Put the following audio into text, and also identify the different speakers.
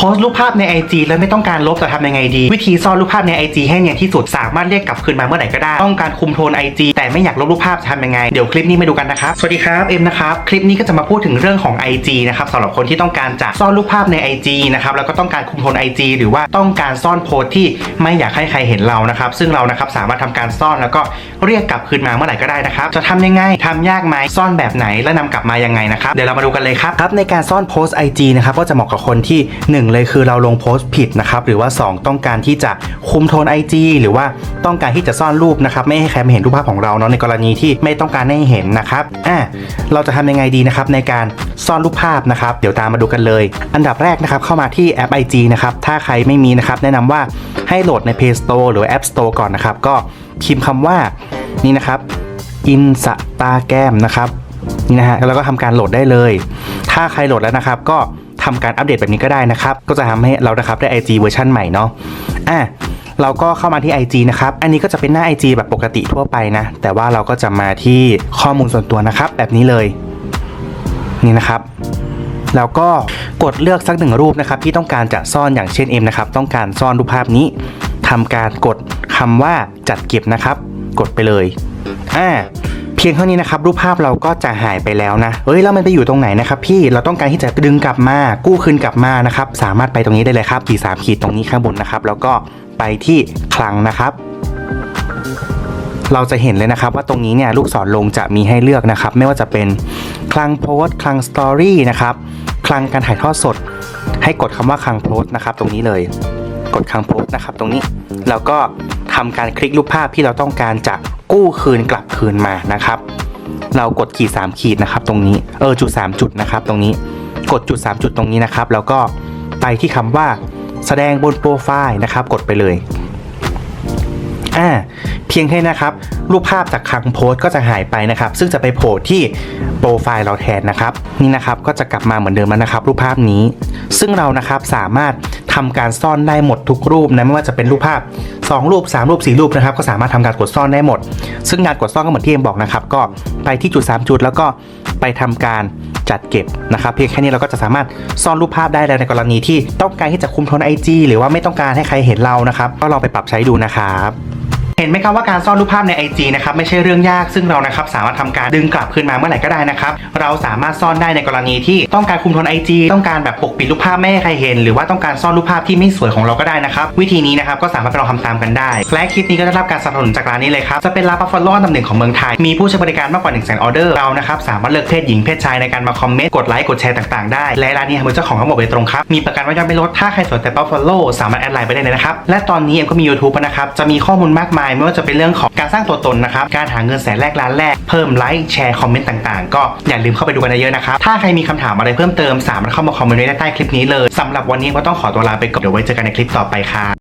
Speaker 1: พสต์รูปภาพใน IG แล้วไม่ต้องการลบจะทำยังไงดี วิธีซ่อนรูปภาพใน IG ให้เนียนที่สุดสามารถเรียกกลับคืนมาเมื่อไหร่ก็ได้ ต้องการคุมโทน IG แต่ไม่อยากลบรูปภาพจะทำยังไง เดี๋ยวคลิปนี้มาดูกันนะครับ สวัสดีครับเอ็มนะครับ คลิปนี้ก็จะมาพูดถึงเรื่องของ IG นะครับสำหรับคนที่ต้องการจะซ่อนรูปภาพใน IG นะครับแล้วก็ต้องการคุมโทน IG หรือว่าต้องการซ่อนโพสต์ที่ไม่อยากให้ใครเห็นเรานะครับซึ่งเรานะครับสามารถทำการซ่อนแล้วก็เรียกกลับคืนมาเมื่อไหร่ก็ได้นะครับจะทำยังไงทำยากไหมซ่อนแบบไหนและนำกลับมายังไงนะครับเดี๋ยวเรามาดูกันเลยครับครับในการซ่อนโพสต์ IG นะครับก็จะเหมาะกับคนที่หงเลยคือเราลงโพสต์ผิดนะครับหรือว่าสองต้องการที่จะคุมโทน IG หรือว่าต้องการที่จะซ่อนรูปนะครับไม่ให้ใครมาเห็นรูปภาพของเราเนาะในกรณีที่ไม่ต้องการให้เห็นนะครับอะเราจะทำยังไงดีนะครับในการซ่อนรูปภาพนะครับเดี๋ยวตามมาดูกันเลย อันดับแรกนะครับเข้ามาที่แอป IG นะครับถ้าใครไม่มีนะครับแนะนำว่าให้โหลดใน Play Store หรือ App Store ก่อนนะครับก็พิมพ์คำว่านี่นะครับ Instagram นะครับนี่นะฮะแล้วก็ทำการโหลดได้เลย ถ้าใครโหลดแล้วนะครับก็ ทำการอัปเดตแบบนี้ก็ได้นะครับ ก็จะทำให้เรานะครับได้ IG เวอร์ชันใหม่เนาะอะเราก็เข้ามาที่ IG นะครับ อันนี้ก็จะเป็นหน้า IG แบบปกติทั่วไปนะ แต่ว่าเราก็จะมาที่ข้อมูลส่วนตัวนะครับ แบบนี้เลย นี่นะครับแล้วก็กดเลือกสักหนึ่งรูปนะครับ ที่ต้องการจะซ่อนอย่างเช่นเอ็มนะครับ ต้องการซ่อนรูปภาพนี้ทำการกดคำว่าจัดเก็บนะครับ กดไปเลยอ่า เพียงเท่านี้นะครับรูปภาพเราก็จะหายไปแล้วนะเฮ้ยแล้วมันไปอยู่ตรงไหนนะครับพี่เราต้องการที่จะดึงกลับมากู้คืนกลับมานะครับสามารถไปตรงนี้ได้เลยครับขีดสามขีดตรงนี้ข้างบนนะครับแล้วก็ไปที่คลังนะครับเราจะเห็นเลยนะครับว่าตรงนี้เนี่ยลูกศรลงจะมีให้เลือกนะครับ ไม่ว่าจะเป็นคลังโพสต์คลังสตอรี่นะครับคลังการถ่ายทอดสด ให้กดคำว่าคลังโพสต์นะครับ ตรงนี้เลย กดคลังโพสต์นะครับ ตรงนี้แล้วก็ทำการคลิกรูปภาพที่เราต้องการจะ กู้คืนกลับคืนมานะครับ เรากดขีด3ขีดนะครับ ตรงนี้เออจุด 3 จุดนะครับ ตรงนี้กดจุด 3 จุดตรงนี้นะครับ แล้วก็ไปที่คำว่าแสดงบนโปรไฟล์นะครับ กดไปเลยอ่าเพียงแค่นะครับ รูปภาพจากคลังโพสต์ก็จะหายไปนะครับ ซึ่งจะไปโผล่ที่โปรไฟล์เราแทนนะครับ นี่นะครับก็จะกลับมาเหมือนเดิมแล้วนะครับ รูปภาพนี้ ซึ่งเรานะครับสามารถ ทำการซ่อนได้หมดทุกรูปนะไม่ว่าจะเป็นรูปภาพ 2 รูป 3 รูป 4 รูปนะครับก็สามารถทำการกดซ่อนได้หมด ซึ่งงานกดซ่อนก็เหมือนที่เอ็มบอกนะครับก็ไปที่จุด 3 จุดแล้วก็ไปทำการจัดเก็บนะครับเพียงแค่นี้เราก็จะสามารถซ่อนรูปภาพได้แล้วในกรณีที่ต้องการที่จะคุมโทน IG หรือว่าไม่ต้องการให้ใครเห็นเรานะครับก็ลองไปปรับใช้ดูนะครับ เห็นไหมครับว่าการซ่อนรูปภาพใน IG นะครับไม่ใช่เรื่องยากซึ่งเรานะครับสามารถทำการดึงกลับคืนมาเมื่อไหร่ก็ได้นะครับเราสามารถซ่อนได้ในกรณีที่ต้องการคุมโทน IG ต้องการแบบปกปิดรูปภาพไม่ให้ใครเห็น หรือว่าต้องการซ่อนรูปภาพที่ไม่สวยของเราก็ได้นะครับวิธีนี้นะครับก็สามารถไปลองทำตามกันได้ และคลิปนี้ก็ได้รับการสนับสนุนจากร้านนี้เลยครับจะเป็นร้านบัฟฟาโลอันดับหนึ่งของเมืองไทยมีผู้ใช้บริการมากกว่า1 0 0 0 0 0ออเดอร์เรานะครับสามารถเลือกเพศหญิงเพศชายในการมาคอมเมนต์กดไลค์กดแชร์ต่างๆได้และร้านนี้เป็นเจ้าของทั้งหมดโดยตรงครับมีประกันว่ายอดไม่ลดถ้าใครสนใจบัฟฟาโลสามารถแอดไลน์ไปได้เลยนะครับและตอนนี้เอ็มก็มี YouTube นะครับจะมีข้อมูลมากมายไม่ว่าจะเป็นเรื่องของการสร้างตัวตนนะครับ การหาเงินแสนแรกล้านแรก เพิ่มไลค์แชร์คอมเมนต์ต่างๆ ก็อย่าลืมเข้าไปดูกันเยอะๆนะครับ ถ้าใครมีคำถามอะไรเพิ่มเติมสามารถเข้ามาคอมเมนต์ไว้ใต้คลิปนี้เลยสำหรับวันนี้ก็ต้องขอตัวลาไปก่อนเดี๋ยวไว้เจอกันในคลิปต่อไปค่ะ